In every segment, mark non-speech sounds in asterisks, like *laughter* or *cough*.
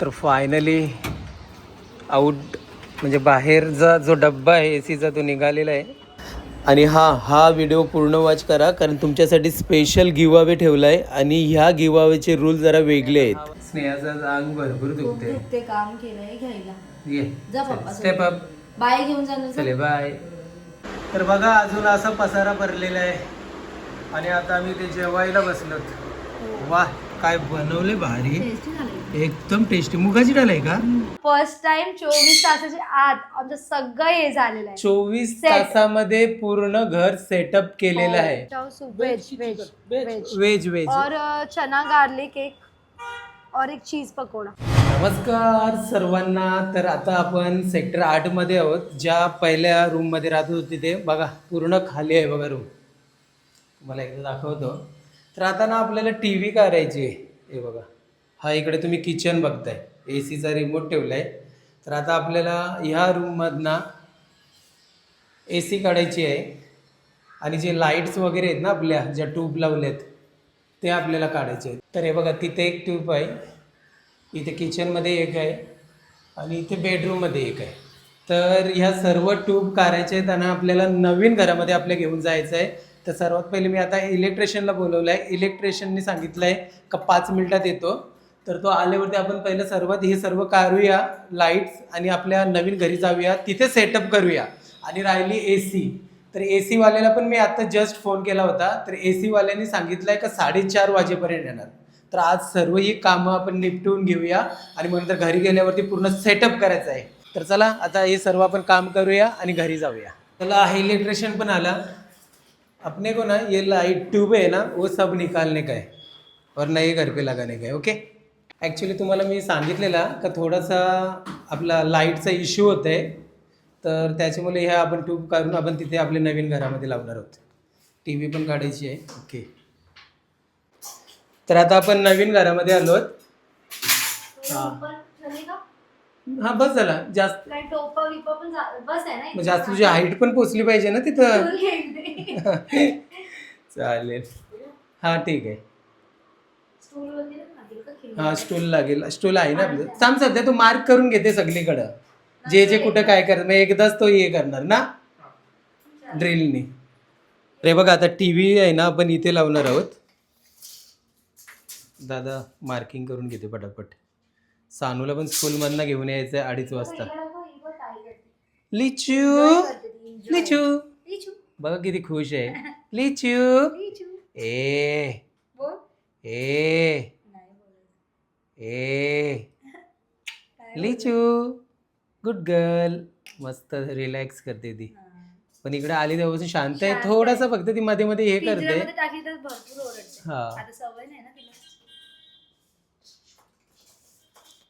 तर finally out म्हणजे बाहेरचा जो डब्बा आहे ए सीचा तो निघालेला आहे. आणि हा हा व्हिडिओ पूर्ण वॉच करा कारण तुमच्यासाठी स्पेशल गिवावे ठेवला आहे आणि ह्या गिवावेचे रूल जरा वेगळे आहेत. स्नेहाचं अंग भरपूर दुखते ते काम केलंय घ्यायला. ये जा पप्पा स्टेप अप बाय घेऊन जाणार जा. चले बाय तर बघा अजून असा पसारा भरलेला आहे. आणि आता आम्ही ते जेवायला बसलोत. वा काय बनवले भारी. झालंय. एकदम टेस्टी मुगाची डाळ आहे का? फर्स्ट टाइम चोवीस तासाच्या आत आमचं सगळं हे झालेलं आहे. चोवीस Set. तासामध्ये पूर्ण घर सेटअप केलेलं आहे. चाव soup veg veg veg veg veg और अ, चना गार्लिक एक और एक चीज पकोडा. नमस्कार सर्वांना. तर आता आपण सेक्टर आठमध्ये आहोत. ज्या पहिल्या रूममध्ये राहत होतो तिथे. बघा पूर्ण खाली आहे बघा रूम तुम्हाला एकदा दाखवतो. तर आता ना आपल्याला टी व्ही काढायची आहे. हे बघा. हा इकडे तुम्ही किचन बघताय. ए सीचा रिमोट ठेवलाय. तर आता आपल्याला ह्या रूममधनं ए सी काढायची आहे. आणि जे लाईट्स वगैरे आहेत ना आपल्या ज्या ट्यूब लावल्यात ते आपल्याला काढायचे आहेत. तर हे बघा तिथे एक ट्यूब आहे. इथे किचनमध्ये एक आहे. आणि इथे बेडरूममध्ये एक आहे. तर ह्या सर्व ट्यूब काढायचे आहेत आणि आपल्याला नवीन घरामध्ये आपल्या घेऊन जायचं आहे. तर सर्वात पहिले मी आता इलेक्ट्रिशियनला बोलवलं आहे इलेक्ट्रिशियनने सांगितलं आहे का पाच मिनिटात येतो. तर तो आल्यावरती आपण पहिलं सर्वात हे सर्व काढूया लाईट्स आणि आपल्या नवीन घरी जाऊया. तिथे सेटअप करूया. आणि राहिली ए सी तर ए सीवाल्याला पण मी आता जस्ट फोन केला होता. तर ए सीवाल्याने सांगितलं आहे का साडेचार वाजेपर्यंत येणार. तर आज सर्व ही कामं आपण निपटवून घेऊया. आणि मग नंतर घरी गेल्यावरती पूर्ण सेटअप करायचं आहे. तर चला आता हे सर्व आपण काम करूया आणि घरी जाऊया. चला हा इलेक्ट्रिशियन पण आला. अपने को ना ये लाइट ट्यूब है ना वो सब निकालने का है और नए घर पे लगाने का है ओके? ॲक्च्युली तुम्हाला मी सांगितलेला का थोडासा आपला लाईटचा इश्यू होत आहे तर त्याच्यामुळे ह्या आपण ट्यूब काढून आपण तिथे आपल्या नवीन घरामध्ये लावणार आहोत. टी व्ही पण काढायची आहे. ओके तर आता आपण नवीन घरामध्ये आलो हां. हां बस झाला. जास्त ना म्हणजे जास्त तुझी हाईट पण पोचली पाहिजे ना तिथं. *laughs* *laughs* चालेल. हां ठीक आहे. हा स्टूल लागेल स्टूल आहे ना आपलं सांग सध्या तू मार्क करून घेते सगळीकडं जे जे कुठं काय मग एकदाच तो हे करणार ना ड्रिलनी रे बघा आता टी व्ही आहे ना आपण इथे लावणार आहोत दादा मार्किंग करून घेते पटापट सानूला पण स्कूलमधनं घेऊन यायचं आहे अडीच वाजता. लिचू. लिचू बघा किती खुश आहे *laughs* लिचू. ए. ए. ए. लिचू. गुड गर्ल मस्त रिलॅक्स करते ती. पण इकडे आली तेव्हापासून शांत आहे. थोडासा फक्त ती मध्ये मध्ये हे करते पिंजऱ्यामध्ये टाकली तर भरपूर ओरडते. हा. आता सवय नाही ना तिला.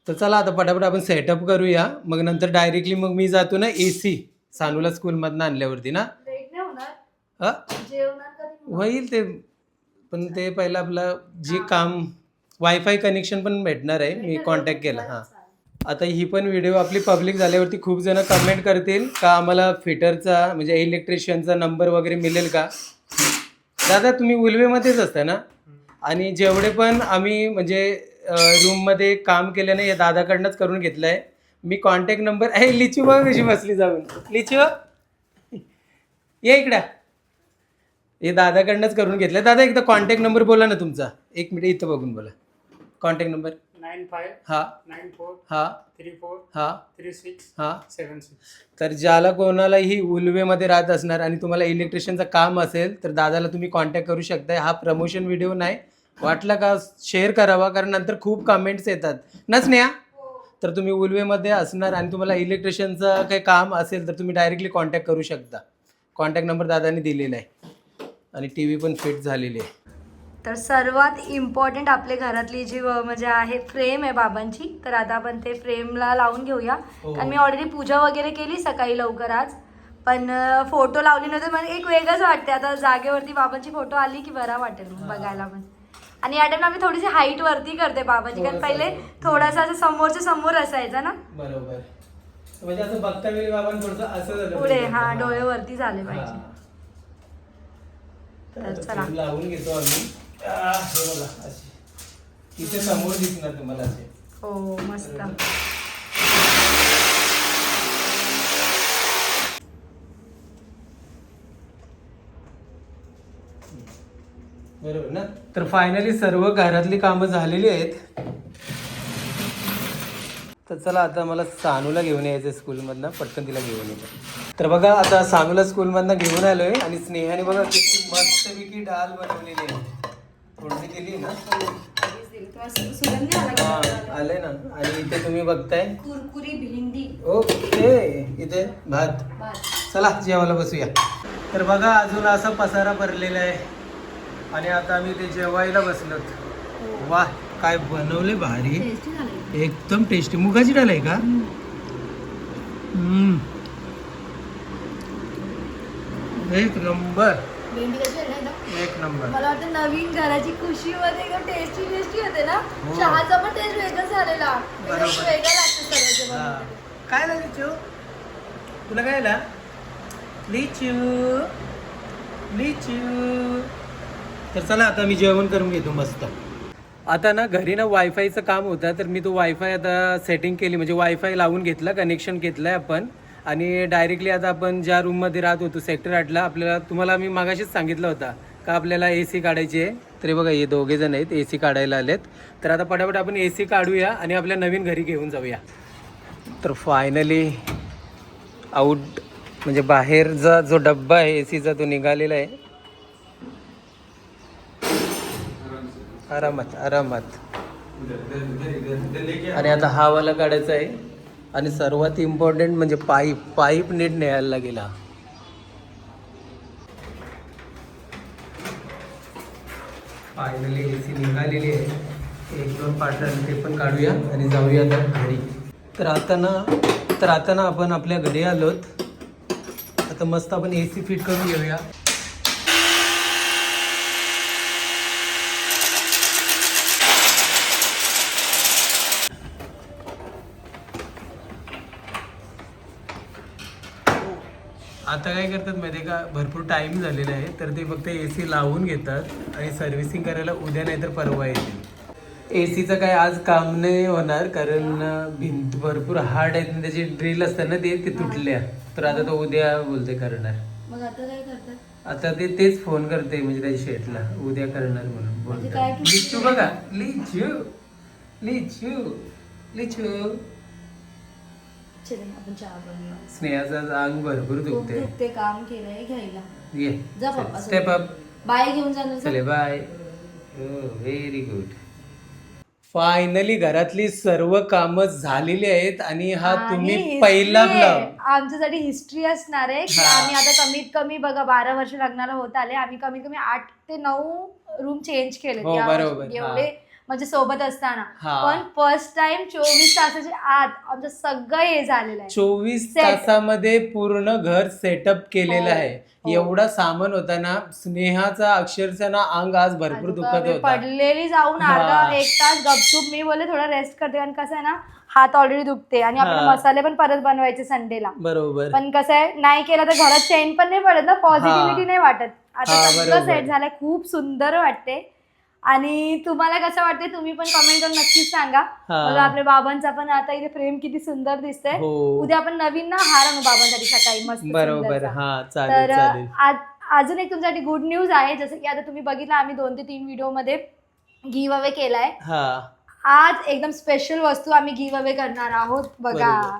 तर चला आता पटापट आपण सेटअप करूया. मग नंतर डायरेक्टली मग मी जातो ना ए सी सानूला स्कूलमधनं आणल्यावरती ना. लेट नाही होणार? जेवणार कधी? मग? होईल ते. पण ते पहिलं आपलं जे काम वायफाय कनेक्शन पण भेटणार आहे. मी कॉन्टॅक्ट केला. हां. आता ही पण व्हिडिओ आपली पब्लिक झाल्यावरती खूप जण कमेंट करतील का आम्हाला फिटरचा म्हणजे इलेक्ट्रिशियनचा नंबर वगैरे मिळेल का? दादा तुम्ही उलवेमध्येच असता ना? आणि जेवढे पण आम्ही म्हणजे रूममध्ये काम केलं नाही या दादाकडनंच करून घेतलं आहे मी कॉन्टॅक्ट नंबर आहे लिचू बघा कशी बसली जाऊन? लिचू? ये इकडं. हे दादाकडनंच करून घेतलं दादा एकदा कॉन्टॅक्ट नंबर बोला ना तुमचा. एक मिनिट इथं बघून बोला. Contact number? नाईन फाय हा. नाईन फोर हा. थ्री फोर हा. थ्री सिक्स हा. Seven six. तर ज्याला कोणालाही उलवेमध्ये राहत असणार आणि तुम्हाला इलेक्ट्रिशियनचं काम असेल तर दादाला तुम्ही कॉन्टॅक्ट करू शकताय. हा प्रमोशन व्हिडिओ नाही. वाटला का शेअर करावा? कारण नंतर खूप कमेंट्स येतात. नच न्या तर तुम्ही उलवेमध्ये असणार आणि तुम्हाला इलेक्ट्रिशियनचं काही काम असेल तर तुम्ही डायरेक्टली कॉन्टॅक्ट करू शकता. कॉन्टॅक्ट नंबर दादाने दिलेला आहे. आणि टी व्ही पण फिट झालेली आहे. तर सर्वात इम्पॉर्टंट आपल्या घरातली जी म्हणजे आहे फ्रेम आहे बाबांची तर आता आपण ते फ्रेमला लावून घेऊया हो. कारण मी ऑलरेडी पूजा वगैरे केली सकाळी लवकर आज पण फोटो लावली नव्हते मला एक वेगळंच वाटते आता जागेवरती बाबांची फोटो आली की बरा वाटेल बघायला पण आणि या टाइमला आम्ही थोडीशी हाईट वरती करते बाबाची कारण. पहिले थोडासा असं समोरच्या समोर असायचा ना बरोबर म्हणजे असं बघता वेळी बाबा थोडंसं असं झालं पुढे. हा डोळे वरती झाले. पाहिजे तर चला. लावून घेतो आम्ही हे बघा तिथे समोर दिसणार तुम्हाला असे. हो मस्त. बरोबर ना? तर फायनली सर्व घरातली कामं झालेली आहेत. तर चला आता मला सानूला घेऊन यायचं स्कूलमधनं पटकन तिला घेऊन येतो. तर बघा आता सानूला स्कूलमधनं घेऊन आलोय आणि स्नेहाने बघा किती मस्तपैकी डाल बनवलेली आहे. थोडीशी केली ना? हा, आले. ना. आणि इथे तुम्ही बघताय? कुरकुरी भेंडी. ओके इथे भात. चला जेवायला बसूया. तर बघा अजून असा पसारा भरलेला आहे. आणि आता आम्ही ते जेवायला बसलोत. वा काय बनवले भारी. एकदम टेस्टी मुगाची डाळ आहे का? हम्म. एक नंबर. भेंडी कशी आहे ना? एकदम? एक नंबर. मला वाटतं नवीन घराची खुशी मध्ये एकदम टेस्टी टेस्टी होते ना? हो. चहाचा पण टेस्ट वेगळा झालेला. एकदम बरोबर. वेगळा लागतो हा. काय लागली चिव तुला काय आला लिचू. लिचू. तर चला आता मी जेवण करून घेतो मस्त. आता ना घरी ना वायफायचं काम होतं तर मी तो वायफाय आता सेटिंग केली म्हणजे वायफाय लावून घेतला कनेक्शन घेतलं आहे आपण. आणि डायरेक्टली आता आपण ज्या रूममध्ये राहत होतो सेक्टर आठला आपल्याला तुम्हाला मी मागाशीच सांगितलं होता का आपल्याला ए सी काढायची आहे. तरी बघा हे दोघे जण आहेत ए सी काढायला आलेत. तर आता पटापट आपण ए सी काढूया आणि आपल्या नवीन घरी घेऊन जाऊया. तर फायनली आऊट म्हणजे बाहेरचा जो डब्बा आहे ए सीचा तो निघालेला आहे. आरामात आरामात. आणि आता हा वाला काढायचा आहे. आणि सर्वात इम्पॉर्टंट म्हणजे पाईप पाईप नीट न्यायला गेला. फायनली ए सी निघालेली आहे. एक दोन पार्टनर ते पण काढूया आणि जाऊया आता घरी. तर आता ना तर आता ना आपण आपल्या घरी आलोत. आता मस्त आपण ए सी फिट करून घेऊया आता काय करतात माहिती का? भरपूर टाइम झालेला आहे तर ते फक्त ए सी लावून घेतात आणि सर्व्हिसिंग करायला उद्या नाही तर परवा येतील. ए सीचं काय आज काम नाही होणार कारण भिंत भरपूर हार्ड आहेत त्याची ड्रिल असतात ना ते ते तुटल्या. तर आता तो उद्या बोलते करणार. मग आता काय करतात? आता ते तेच फोन करते म्हणजे त्याच्या शेटला उद्या करणार म्हणून म्हणजे लिचू बघा लिचू लिचू लिचू. आपण चहा स्नेहाचं अंग भरपूर खूप दुखते दुखते काम केलंय घ्यायला. ये जा पप्पा स्टेप अप बाय घेऊन जाणार चले बाय. व्हेरी गुड फायनली घरातली सर्व कामं झालेली आहेत आणि हा तुम्ही पहिला. ब्लॉग आमच्यासाठी हिस्ट्री असणार आहे. की हा. आम्ही आता कमीत कमी बघा बारा वर्ष लग्नाला होत आले. आम्ही कमीत कमी आठ ते नऊ रूम चेंज केले हो, बरोबर. एवढे म्हणजे सोबत असताना. पण फर्स्ट टाइम चोवीस तासाच्या आत आमचं सगळं हे झालेलं आहे. चोवीस. तासामध्ये पूर्ण घर सेटअप केलेलं हो, आहे. हो. एवढा सामान होता ना स्नेहाचा अक्षरशः ना अंग आज भरपूर दुखत होता. पडलेली जाऊन. अर्धा एक तास गपचूप मी बोलले थोडा रेस्ट करते. कारण कसं आहे ना हात ऑलरेडी दुखते आणि आपण हा. मसाले पण परत बनवायचे संडेला बरोबर. पण कसं आहे नाही केलं तर घरात चेन पण नाही पडत ना पॉझिटिव्हिटी नाही वाटत. आता सगळं. सेट झालंय. खूप सुंदर वाटते आणि तुम्हाला कसं वाटते तुम्ही पण कमेंट करून नक्कीच सांगा. बघा आपल्या बाबांचा पण आता इथे फ्रेम किती सुंदर दिसतंय. हो. उद्या आपण नवीन ना हार आणू बाबांसाठी सकाळी मस्त बरोबर. तर आज अजून एक तुमच्यासाठी गुड न्यूज आहे. जसं की आता तुम्ही बघितलं आम्ही दोन ते तीन व्हिडिओमध्ये गिव अवे केलाय आज एकदम स्पेशल वस्तू आम्ही गिव अवे करणार आहोत. बघा.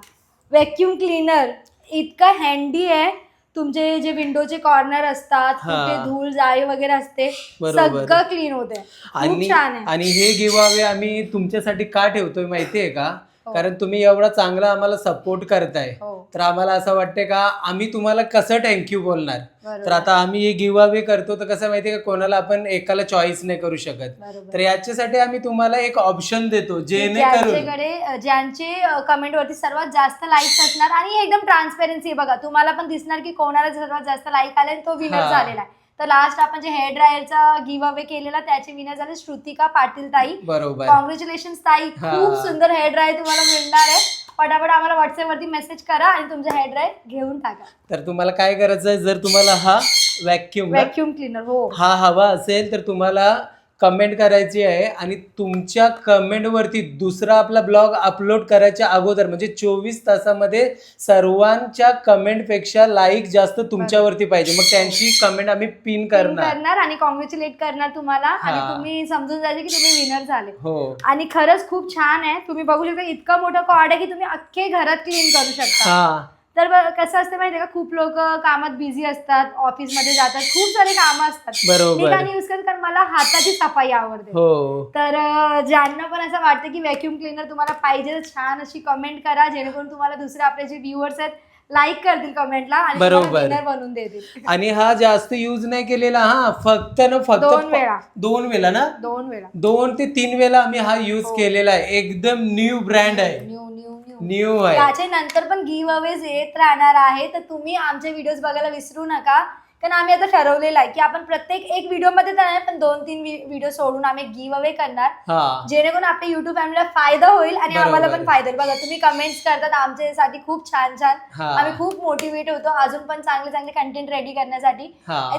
व्हॅक्युम क्लीनर इतकं हँडी आहे. तुमचे जे विंडोचे कॉर्नर असतात. कुठे धूळ जाळी वगैरे असते. सगळं क्लीन होते आणि छान आहे आणि हे गिवावे आम्ही तुमच्यासाठी का ठेवतोय माहितीये का. कारण तुम्ही एवढा चांगला आम्हाला सपोर्ट करताय. हो. तर आम्हाला असं वाटतंय का आम्ही तुम्हाला कसं थँक्यू बोलणार. तर आता आम्ही हे गिवावे करतो तर कसं माहितीये का कोणाला आपण एकाला चॉईस नाही करू शकत. तर याच्यासाठी आम्ही तुम्हाला एक ऑप्शन देतो जेणेकरून ज्यांचे कमेंट वरती सर्वात जास्त लाईक्स असणार आणि एकदम ट्रान्सपेरन्सी बघा. तुम्हाला पण दिसणार की कोणाला सर्वात जास्त लाईक आले तो विनर हा. झालेला आहे. तर लास्ट आपण जे हेअर ड्रायरचा गिव्ह अवे केलेला त्याचे विनर झाले श्रुतिका पाटील ताई बरोबर. कॉंग्रॅच्युलेशन ताई. खूप सुंदर हेअर ड्रायर तुम्हाला मिळणार आहे. पटापट आम्हाला व्हॉट्सअप वरती मेसेज करा आणि तुमचा हेअर ड्रायर घेऊन टाका. तर तुम्हाला काय करायचं आहे? जर तुम्हाला हा व्हॅक्युम व्हॅक्युम क्लीनर हो. हा हवा असेल तर तुम्हाला कमेंट करायची आहे आणि तुमच्या कमेंटवरती दुसरा आपला ब्लॉग अपलोड करायच्या अगोदर म्हणजे चोवीस तासामध्ये सर्वांच्या कमेंटपेक्षा लाईक जास्त तुमच्यावरती पाहिजे. मग त्यांची कमेंट आम्ही पिन करणार. करणार आणि कॉंग्रॅच्युलेट करणार तुम्हाला. आणि. तुम्ही समजून जायचे की तुम्ही विनर झाले. हो. आणि खरंच खूप छान आहे. तुम्ही बघू शकता इतका मोठा कॉड आहे की तुम्ही अख्खे घरात क्लीन करू शकता. हा. तर कसं असतं माहितीये का? खूप लोक कामात बिझी असतात ऑफिसमध्ये जातात खूप सारे कामं असतात. मी यूज करत कारण मला हाताची सफाई आवडते. हो. तर ज्यांना पण असं वाटतं की व्हॅक्युम क्लीनर तुम्हाला पाहिजे छान अशी कमेंट करा जेणेकरून तुम्हाला दुसरे आपले जे व्ह्युअर्स आहेत लाईक करतील कमेंटला आणि बरोबर. बनवून देतील. आणि हा जास्त यूज नाही केलेला हा फक्त ना फक्त दोन वेळा. दोन वेळा ना? दोन वेळा. दोन ते तीन वेळा आम्ही हा यूज हो. केलेला आहे. एकदम न्यू ब्रँड आहे. न्यू न्यू न्यू आहे. याच्या नंतर पण गिव्ह अवेज येत राहणार आहे. तर तुम्ही आमचे व्हिडिओज बघायला विसरू नका. कारण आम्ही आता ठरवलेलं आहे की आपण प्रत्येक एक व्हिडिओमध्ये तर नाही पण दोन तीन व्हिडिओ सोडून आम्ही गिव्ह अवे करणार. हा. जेणेकरून आपल्या युट्यूब फॅमिलीला फायदा होईल आणि. आम्हाला पण फायदा होईल. बघा तुम्ही कमेंट्स करतात आमच्यासाठी खूप छान छान. आम्ही खूप मोटिवेट होतो अजून पण चांगले चांगले कंटेंट रेडी करण्यासाठी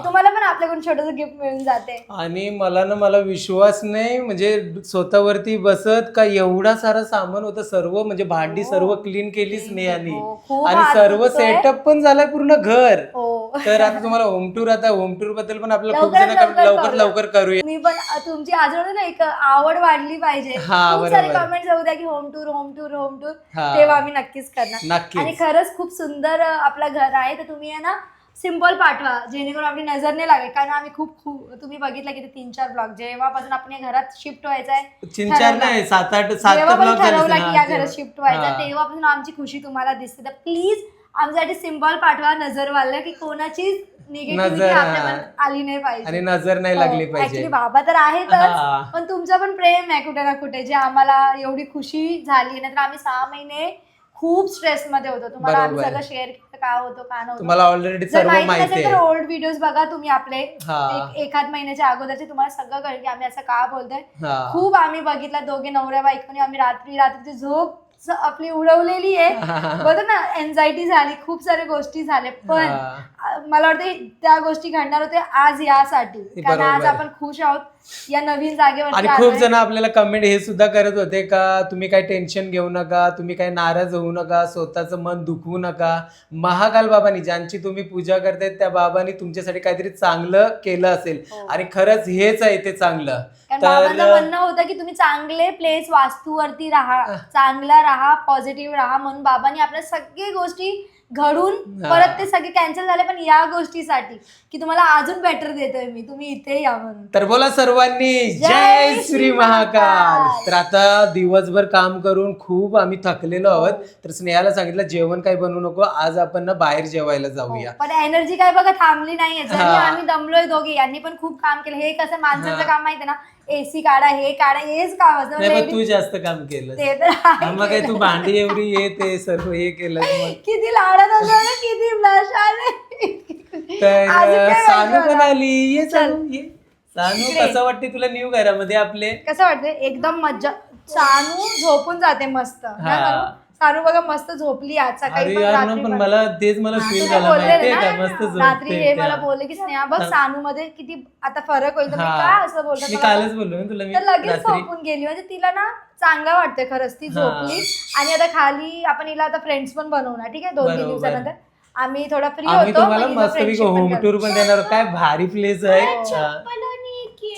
तुम्हाला पण आपल्याकडून छोटस गिफ्ट मिळून जाते. आणि मला ना मला विश्वास नाही म्हणजे स्वतःवरती बसत का एवढा सारा सामान होतं सर्व म्हणजे भांडी हो. सर्व क्लीन केलीच नाही आणि हो, आणि सर्व. सेटअप पण झालाय पूर्ण घर. हो. तर आता तुम्हाला होम टूर आता होम टूरबद्दल पण आपल्याला खूप लवकरात जण लवकर लवकर करूया. लवकर करूया मी पण अ, तुमची अजून ना एक आवड वाढली पाहिजे हा, खूप सारे बरोबर. कमेंट्स येऊ द्या की home tour home tour home tour हा. तेव्हा आम्ही नक्कीच करणार नक्कीच. आणि खरंच खूप सुंदर अ, आपलं घर आहे तर तुम्ही आहे ना सिंपल पाठवा जेणेकरून आपली नजर नाही लागेल कारण आम्ही खूप खूप तुम्ही बघितलं की ते तीन चार ब्लॉग जेव्हापासून आपण या घरात शिफ्ट व्हायचं आहे तीन चार ठरवलं. नाही सात आठ सात जेव्हा पण ब्लॉग झाले ठरवलं की या घरात शिफ्ट व्हायचं हा. तेव्हापासून आमची खुशी तुम्हाला दिसते तर प्लीज आमच्यासाठी सिंपल पाठवा नजर वाढलं की कोणाची निगेटिव्हिटी नजर, आली नाही पाहिजे. आणि नजर नाही लागली हो, पाहिजे. actually बाबा तर आहेतच हा. पण तुमचं पण प्रेम आहे कुठे ना कुठे जे आम्हाला एवढी खुशी झाली नाहीतर आम्ही सहा महिने खूप स्ट्रेस मध्ये होतो. तुम्हाला आम्ही बरोबर. सगळं शेअर केलं का होतो का नव्हतं. तुम्हाला ऑलरेडी जर सर्व माहिती माहिती नसेल तर आहे. ओल्ड व्हिडिओज बघा तुम्ही आपले. हा. एक एखाद महिन्याच्या अगोदरचे तुम्हाला सगळं कळेल की आम्ही असं का बोलतोय. हा. खूप आम्ही बघितलं दोघे नवऱ्या बायकोनी आम्ही रात्री रात्रीची झोप आपली उडवलेली आहे. *laughs* बघ ना एन्झायटी झाली खूप साऱ्या गोष्टी झाल्या पण मला वाटतं त्या गोष्टी घडणार होते आज यासाठी. कारण आज. आपण खुश आहोत या नवीन जागेवर आणि खूप जण आपल्याला कमेंट हे सुद्धा करत होते का तुम्ही काय टेन्शन घेऊ नका तुम्ही काय नाराज होऊ नका स्वतःचं मन दुखवू नका. महाकाल बाबांनी ज्यांची तुम्ही पूजा करताय त्या बाबांनी तुमच्यासाठी काहीतरी चांगलं केलं असेल. हो. आणि खरंच हेच आहे ते चांगलं. कारण बाबांचं म्हणणं होतं की तुम्ही चांगले प्लेस वास्तूवरती राहा चांगला राहा पॉझिटिव्ह राहा म्हणून बाबांनी आपल्या सगळी गोष्टी घडून हा. परत ते सगळे कॅन्सल झाले. पण या गोष्टीसाठी की तुम्हाला अजून बेटर देतोय मी. तुम्ही इथे या म्हणून. तर बोला सर्वांनी जय श्री महाकाल. महाकाल. तर आता दिवसभर काम करून खूप आम्ही थकलेलो आहोत. तर स्नेहाला सांगितलं जेवण काही बनवू नको आज आपण ना बाहेर जेवायला जाऊया. पण एनर्जी काय बघा थांबली नाहीये. जरी हा. आम्ही दमलोय दोघे यांनी पण खूप काम केलं. हे कसं माणसाचं हा. काम माहितीये ना? एसी काढा हे काढा हेच काम असतं. नाही पण Ladies- तू जास्त काम केलं ते तर आहे. मग काय तू भांडी एवढी ये ते सर्व हे केलं मग. किती लाडत असं ना, किती ब्लश आले. तर अजून काय सानू पाहिजे पण मला? आली. ये. सानू ये. सानू इकडे. कसं वाटते तुला न्यू घरामध्ये आपले? कसं वाटतंय? एकदम मज्जा. सानू झोपून जाते मस्त. हा. सानू बघा मस्त झोपली आज सकाळी अरे पण यार रात्री पण पण. मला तेच मला हा, फील तुम्ही झाला बोललेले माहितीये ना, का मस्त रात्री हे मला त्या. बोलले की स्नेहा बघ हा. सानू मध्ये किती आता फरक होईल तर मी हा. का असं मी बोललो ना तुला मी तर लगेच रात्री झोपून गेली म्हणजे तिला ना चांगलं वाटतंय खरंच ती हा. झोपली आणि आता खाली आपण हिला आता फ्रेंड्स पण बनवणार ठीक आहे दोन तीन बरोबर. दिवसानंतर आम्ही थोडा फ्री आम्ही होतो तुम्हाला मग हिचं मस्तपैकी friendship पण होम. टूर पण देणार काय भारी प्लेस आहे हा.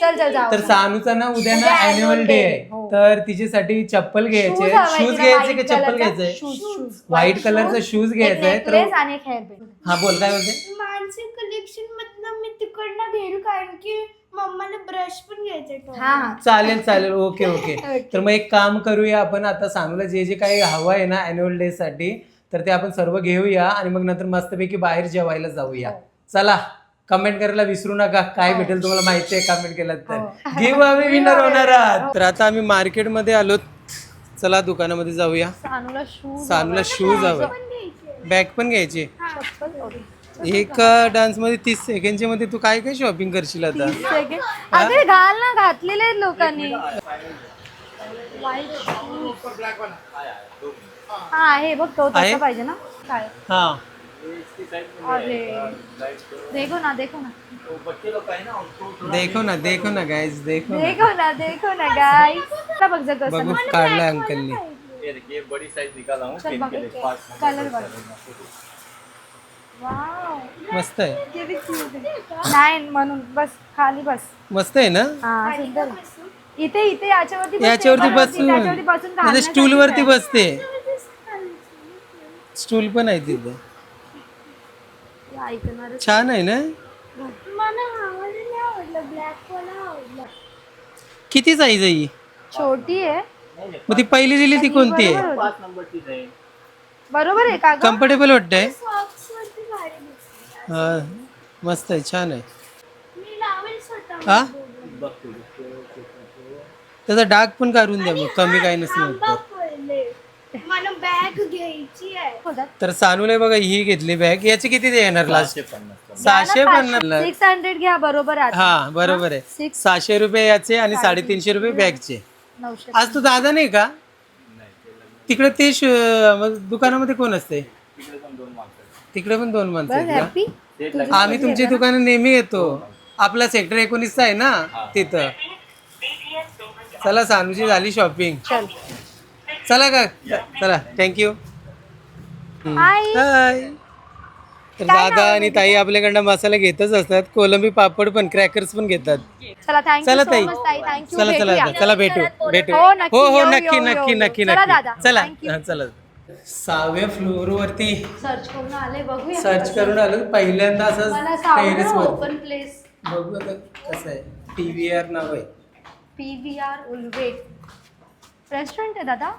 चल चल जाऊ. तर सानूचा ना उद्या ना उद्या अॅन्युअल डे. आहे. तर तिच्यासाठी चप्पल घ्यायचे. शूज घ्यायचे की चप्पल shoes. व्हाईट कलरचा शूज घ्यायचा तर आणि एक हेअरबँड हा बोल काय बोलते? मानसी कलेक्शन मधनं मी तिकडनं घेईल कारण की मम्माला ब्रश पण घ्यायचा हा हा. चालेल चालेल. Okay *laughs* okay. तर मग एक काम करूया आपण आता. सानूला जे जे काही हवं आहे ना अॅन्युअल डे साठी तर ते आपण सर्व घेऊया आणि मग नंतर मस्तपैकी बाहेर जेवायला जाऊया. हो. चला. कमेंट करायला विसरू नका. काय हो. भेटेल तुम्हाला माहिती आहे कमेंट केलं तर. हो. घेऊ आम्ही विनर. होणार आहात. तर आता आम्ही मार्केटमध्ये आलो. चला दुकानामध्ये जाऊया. सानूला शूज हवं बॅग पण घ्यायची. एका डान्समध्ये तीस सेकंडच्या मध्ये तू काय काय शॉपिंग करशील आता? अरे घाल ना. घातलेले आहेत लोकांनी. हा आहे. बघ तो? तसा पाहिजे ना. काय? हा. अरे. देखो ना देखो ना. देखो ना देखो ना गाइस देखो ना. देखो ना देखो ना बघ कसं बघू काढलाय अंकलनी ये देखिए बड़ी साइज निकाला हूँ चल पेन बघ के लिए पाँच नंबर कलर बघ वाव मस्त आहे. नाही म्हणून बस खाली बस. मस्त आहे ना? हा सुंदर. इथे इथे याच्यावरती बस, याच्यावरती बसून. बसून म्हणजे स्टूल वरती आहे. बसते. स्टूल पण आहे तिथे. हे छान आहे ना? मला आवडलं नाही आवडलं. ब्लॅक वाला आवडलं. किती साईज आहे ही? छोटी आहे. मग ती पहिली दिली ती कोणती आहे? बरोबर है आहे का ग? कम्फर्टेबल वाटतंय? सॉक्स वरती भारी दिसते. हा मस्त आहे छान आहे. मी लावेल स्वतः हा? त्याचा डाग पण काढून द्या मग कमी काय नसेल वाटत. पडले मला बॅग घ्यायची आहे होतात तर सानूला बघा ही घेतली बॅग याची किती येणार लास्ट सहाशे पन्नास सिक्स हंड्रेड घ्या बरोबर हा बरोबर आहे. सहाशे रुपये याचे आणि साडेतीनशे रुपये बॅगचे आज तू दादा नाही का? तिकडे ते दुकानामध्ये कोण असते? तिकडे पण दोन माणसं आम्ही तुमची दुकानं नेहमी येतो. आपला सेक्टर एकोणीसचा आहे ना तिथं. चला सानूची झाली शॉपिंग चल. चला का? चला थँक्यू हाय. तर दादा आणि ताई आपल्याकडनं मसाला घेतच असतात. कोलंबी पापड पण क्रॅकर्स पण घेतात. चला थँक्यू चला सो ताई. थँक्यू चला चला चला भेटू भेटू. हो, नक्की, हो हो येऊ, नक्की येऊ, नक्की येऊ. नक्की चला दादा, नक्की चला. Thank you. हा, चला. सहाव्या फ्लोअर वरती सर्च करून आले बघूया. सर्च करून आलो. पहिल्यांदा मला असं टेरेस वर. ओपन प्लेस बघू आता कसं आहे. टी व्ही आर नाव आहे. पी व्ही आर उलवेट रेस्टॉरंट आहे दादा?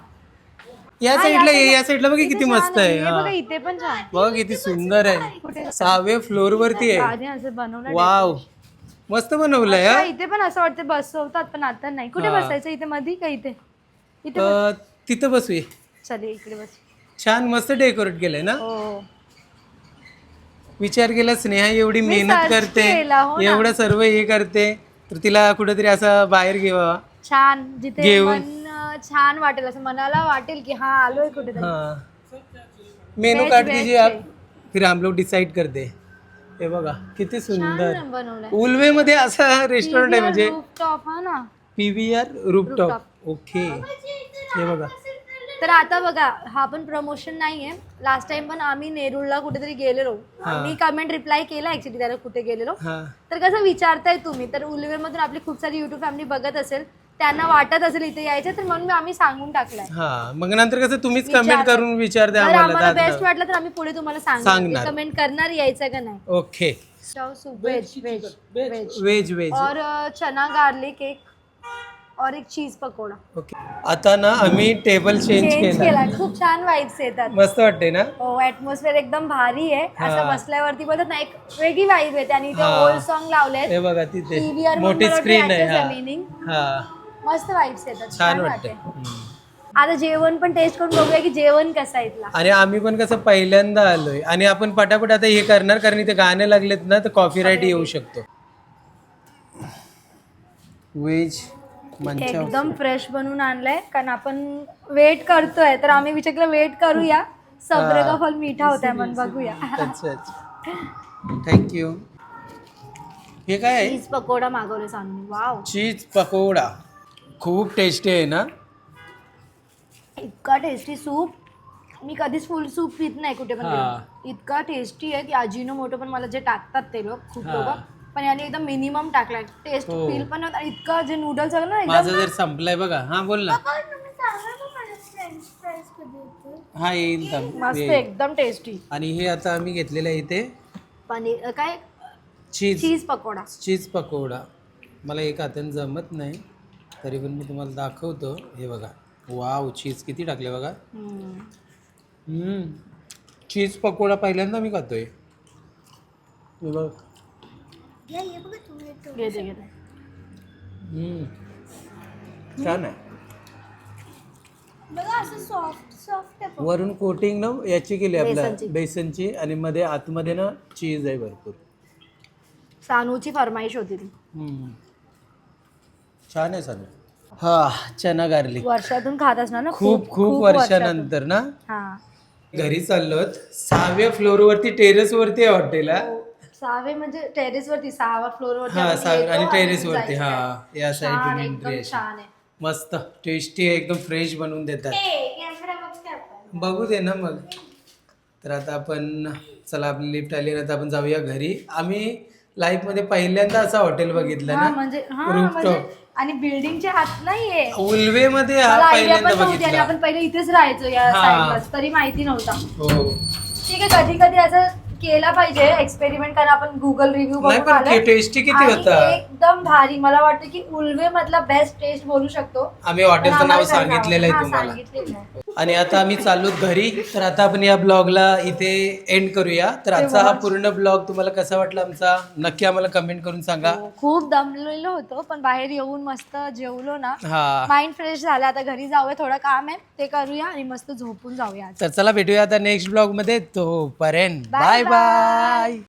या साईडला या या साईडला बघा किती मस्त आहे. हे बघा हा. इथे पण छान बघा किती सुंदर? आहे. सहाव्या फ्लोअर वरती आहे. आधी असं बनवलं वाव. मस्त बनवलंय हा? इथे पण असं वाटतं बसवतात पण आता नाही. कुठे हा. बसायचं? इथे मध्ये का इथे? तिथं बसूया चल ये इकडे बस. छान मस्त डेकोरेट केलंय ना? हो. विचार केला स्नेहा एवढी मेहनत search करते केला, हो ना. एवढं सर्व हे करते तर तिला कुठेतरी असं बाहेर घेवा छान जिथे घेऊन. मन छान वाटेल असं मनाला वाटेल की हा आलोय कुठेतरी. हाँ. Menu Veg, card veg. आप फिर हम लोग डिसाइड करते हैं. हे बघा किती सुंदर. छान बनवलंय. उल्वे मध्ये असं रेस्टॉरंट आहे म्हणजे टॉप हा ना? P V R rooftop okay हे बघा. तर आता बघा हा पण प्रमोशन नाहीये. लास्ट टाइम पण आम्ही नेरूळला कुठेतरी गेलेलो. हा. मी कमेंट रिप्लाय केला ऍक्च्युली त्याला कुठे गेलेलो. हा. तर कसं विचारताय तुम्ही? तर उलवेमधून आपली खूप सारी युट्यूब फॅमिली बघत असेल. त्यांना वाटत असेल इथे यायचं तर म्हणून आम्ही सांगून टाकलाय. हा मग नंतर कसं तुम्हीच विचार. कमेंट करून विचारते जर आम्हाला बेस्ट वाटलं तर आम्ही पुढे तुम्हाला सांगणार. सांगणार. कमेंट करणार यायचं का नाही. Okay. Stove soup veg veg veg veg veg और अ, चना गार्लिक एक. और एक चीज पकोडा. ओके. आता ना आम्ही टेबल चेंज चेंज केला. केला. खूप छान वाईब्स येतात. मस्त वाटते ना? हो ऍटमॉस्फिअर एकदम भारी आहे. हा. असं बसल्यावरती बोलत ना एक वेगळी वाईब येते. आणि इथे हा. ओल्ड सॉन्ग लावलेत. हे बघा तिथे. मोठी स्क्रीन आहे. हा. meaning. हा. मस्त वाईब्स येतात. छान वाटते आता जेवण पण टेस्ट करून बघूया की जेवण कसं आहे इथला. आणि आम्ही पण कसं पहिल्यांदा आलोय. आणि आपण पटापट आता हे करणार कारण इथे गाणे लागलेत ना तर कॉफी राईट येऊ शकतो. वेज एकदम फ्रेश बनवून आणलंय कारण आपण वेट करतोय. तर आम्ही विचार केला वेट करूया? सब्रे का फल मीठा होता मन बघूया. अच्छा अच्छा. थँक्यू हे काय आहे? चीज पकोडा मागवले सांगून. Wow cheese pakora. खूप टेस्टी आहे ना? इतका टेस्टी सूप मी कधीच फुल सूप पित नाही कुठे पण हा. गेलो. इतका टेस्टी आहे की अजिनो मोठो पण मला जे टाकतात ते लोक खूप हा. लोक. पण याने एकदम मिनिमम टाकलाय. टेस्ट हो. फील पण होत. आणि इतकं जे नूडल्स आहे ना माझं एकदम जर संपलाय बघा. हा बोल ना. हा येईल थांब. मस्त येईल. एकदम टेस्टी आणि हे आता आम्ही घेतलेलं आहे इथे. पनीर अ, काय? चीज चीज पकोडा. चीज पकोडा. मला एक हाताने जमत नाही. तरी पण मी तुम्हाला दाखवतो हे बघा वाव चीज किती टाकले बघा हम्म. हम्म. चीज पकोडा पहिल्यांदा मी खातोय हे बघ या ये बघा तुम्ही येतो घेते घेते हम्म. छान आहे बघा असं सॉफ्ट सॉफ्ट आहे वरून कोटिंग ना याची केली आपल्या बेसनची. बेसनची आणि मध्ये आतमध्ये ना चीज आहे भरपूर सानूची फरमाईश होती ती हम्म. छान आहे सर हा चना गार्लिक वर्षातून खात असणार ना? खूप खूप वर्षानंतर ना? हा. घरी चाललोत. सहाव्या फ्लोअर वरती टेरेस वरती आहे हॉटेल हा सहावे म्हणजे टेरेस वरती सहावा फ्लोर वरती. हा आपण सहाव्या येतो आणि टेरेस वरती जायचं. हा. या छान, साईडून एकदम छान आहे. मस्त टेस्टी एकदम फ्रेश बनवून देतात. बघू दे ना मग. तर आता आपण चला आपली लिफ्ट आली ना तर आपण जाऊया घरी. आम्ही लाईफमध्ये पहिल्यांदा असं हॉटेल बघितलं हा ना? म्हणजे हा. म्हणजे आणि बिल्डिंगच्या हात नाहीये. उल्वे मध्ये हा मला आयडिया पण पहिल्यांदा नव्हती आणि बघितला. आपण पहिले इथेच राहायचो या हा. साईडलाच तरी माहिती नव्हता. हो. ठीक आहे कधी कधी असं केला पाहिजे एक्सपेरिमेंट कारण आपण गुगल रिव्ह्यू नाही बघून पण आलोय. टेस्टी किती आणि होता? एकदम भारी. मला वाटतं की उल्वे मधला बेस्ट टेस्ट बोलू शकतो. आम्ही हॉटेलचं नाव आम्हाला सांगितलेलं आहे हा, तुम्हाला. सांगितलेलं आहे. आणि आता आम्ही चाललो घरी. तर आता आपण या ब्लॉगला इथे एंड करूया. तर आजचा हा पूर्ण ब्लॉग तुम्हाला कसा वाटला आमचा? नक्की आम्हाला कमेंट करून सांगा. हो, खूप दमलेलो होतो पण बाहेर येऊन मस्त जेवलो ना. हा. माइंड फ्रेश झाला. आता घरी जाऊया थोडं काम आहे ते करूया आणि मस्त झोपून जाऊया आज. तर चला भेटूया आता नेक्स्ट ब्लॉगमध्ये. तोपर्यंत Bye बाय bye. बाय